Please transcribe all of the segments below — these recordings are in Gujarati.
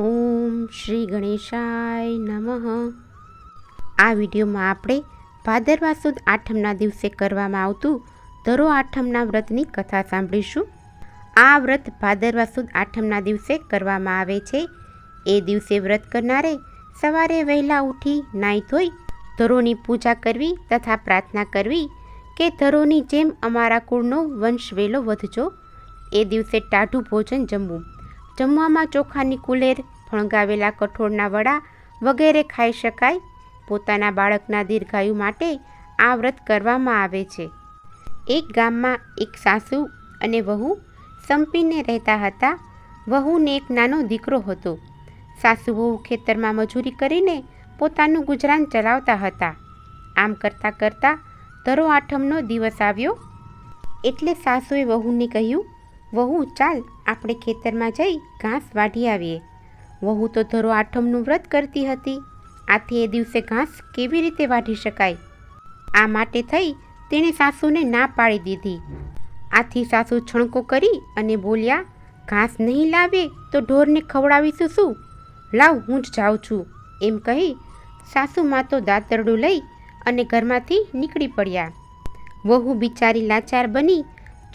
ઓમ શ્રી ગણેશાય નમઃ. આ વિડીયોમાં આપણે ભાદરવા સુદ આઠમના દિવસે કરવામાં આવતું ધરો આઠમના વ્રતની કથા સાંભળીશું. આ વ્રત ભાદરવા સુદ આઠમના દિવસે કરવામાં આવે છે. એ દિવસે વ્રત કરનારે સવારે વહેલા ઉઠી નાહી ધોઈ ધરોની પૂજા કરવી તથા પ્રાર્થના કરવી કે ધરોની જેમ અમારા કુળનો વંશ વેલો વધજો. એ દિવસે ટાઢું ભોજન જમવું. જમવામાં ચોખાની કુલેર ફણગાવેલા કઠોળના વડા વગેરે ખાઈ શકાય. પોતાના બાળકના દીર્ઘાયુ માટે આ વ્રત કરવામાં આવે છે. એક ગામમાં એક સાસુ અને વહુ સંપીને રહેતા હતા. વહુને એક નાનો દીકરો હતો. સાસુ વહુ ખેતરમાં મજૂરી કરીને પોતાનું ગુજરાન ચલાવતા હતા. આમ કરતાં કરતાં ધરો આઠમનો દિવસ આવ્યો. એટલે સાસુએ વહુને કહ્યું વહુ, ચાલ, આપણે ખેતરમાં જઈ ઘાસ વાઢી આવીએ. વહુ તો ધરો આઠમનું વ્રત કરતી હતી. આથી એ દિવસે ઘાસ કેવી રીતે વાઢી શકાય? આ માટે થઈ તેણે સાસુને ના પાડી દીધી. આથી સાસુ છણકો કરી અને બોલ્યા, ઘાસ નહીં લાવે તો ઢોરને ખવડાવીશું શું? લાવ, હું જ જાઉં છું. એમ કહી સાસુમાં તો દાતરડું લઈ અને ઘરમાંથી નીકળી પડ્યા. વહુ બિચારી લાચાર બની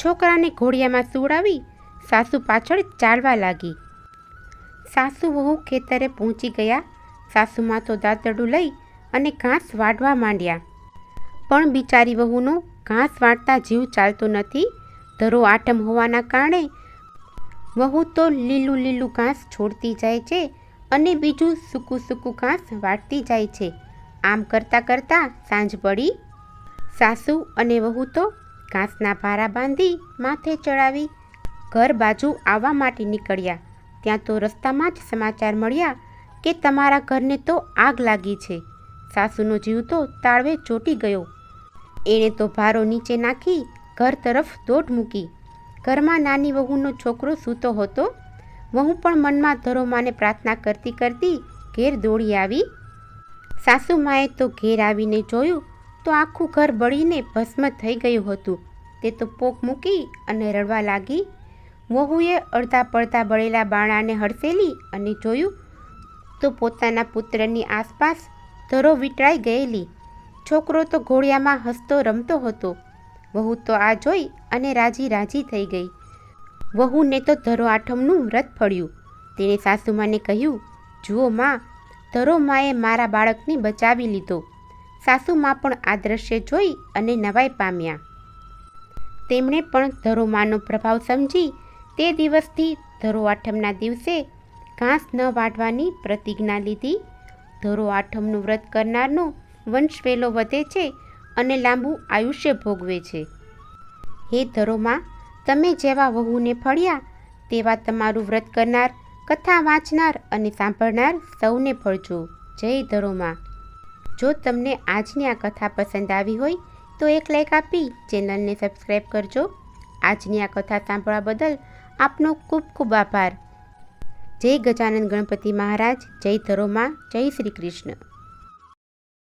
છોકરાને ઘોડિયામાં સુવડાવી સાસુ પાછળ ચાલવા લાગી. સાસુ વહુ ખેતરે પહોંચી ગયા. સાસુમાં તો દાંતડું લઈ અને ઘાસ વાઢવા માંડ્યા. પણ બિચારી વહુનો ઘાસ વાટતા જીવ ચાલતો નથી. ધરો આટમ હોવાના કારણે વહુ તો લીલું લીલું ઘાસ છોડતી જાય છે અને બીજું સૂકું સૂકું ઘાસ વાટતી જાય છે. આમ કરતાં કરતાં સાંજ પડી. સાસુ અને વહુ તો ઘાસના ભારા બાંધી માથે ચડાવી ઘર બાજુ આવવા માટે નીકળ્યા. ત્યાં તો રસ્તામાં જ સમાચાર મળ્યા કે તમારા ઘરને તો આગ લાગી છે. સાસુનો જીવ તો તાળવે ચોટી ગયો. એણે તો ભારો નીચે નાખી ઘર તરફ દોટ મૂકી. ઘરમાં નાની વહુનો છોકરો સૂતો હતો. વહુ પણ મનમાં ધરોમાને પ્રાર્થના કરતી કરતી ઘેર દોડી આવી. સાસુમાએ તો ઘેર આવીને જોયું તો આખું ઘર બળીને ભસ્મ થઈ ગયું હતું. તે તો પોક મૂકી અને રડવા લાગી. વહુએ અડધા પડતા બળેલા બાણાને હડસેલી અને જોયું તો પોતાના પુત્રની આસપાસ ધરો વિટરાઈ ગયેલી. છોકરો તો ઘોડિયામાં હસતો રમતો હતો. વહુ તો આ જોઈ અને રાજી રાજી થઈ ગઈ. વહુને તો ધરો આઠમનું વ્રત ફળ્યું. તેણે સાસુમાને કહ્યું, જુઓ માં, ધરો માએ મારા બાળકને બચાવી લીધો. સાસુમાં પણ આ દ્રશ્ય જોઈ અને નવાઈ પામ્યા. તેમણે પણ ધરોમાનો પ્રભાવ સમજી તે દિવસથી ધરો આઠમના દિવસે ઘાસ ન વાઢવાની પ્રતિજ્ઞા લીધી. ધરો આઠમનું વ્રત કરનારનો વંશ વેલો વધે છે અને લાંબુ આયુષ્ય ભોગવે છે. હે ધરોમાં, તમે જેવા વહુને ફળ્યા તેવા તમારું વ્રત કરનાર, કથા વાંચનાર અને સાંભળનાર સૌને ફળજો. જય ધરોમાં. જો તમને આજની આ કથા પસંદ આવી હોય, તો એક લાઇક આપી ચેનલને સબસ્ક્રાઈબ કરજો. આજની આ કથા સાંભળવા બદલ આપનો ખૂબ ખૂબ આભાર. જય ગજાનંદ ગણપતિ મહારાજ, જય ધરોમાં, જય શ્રી કૃષ્ણ.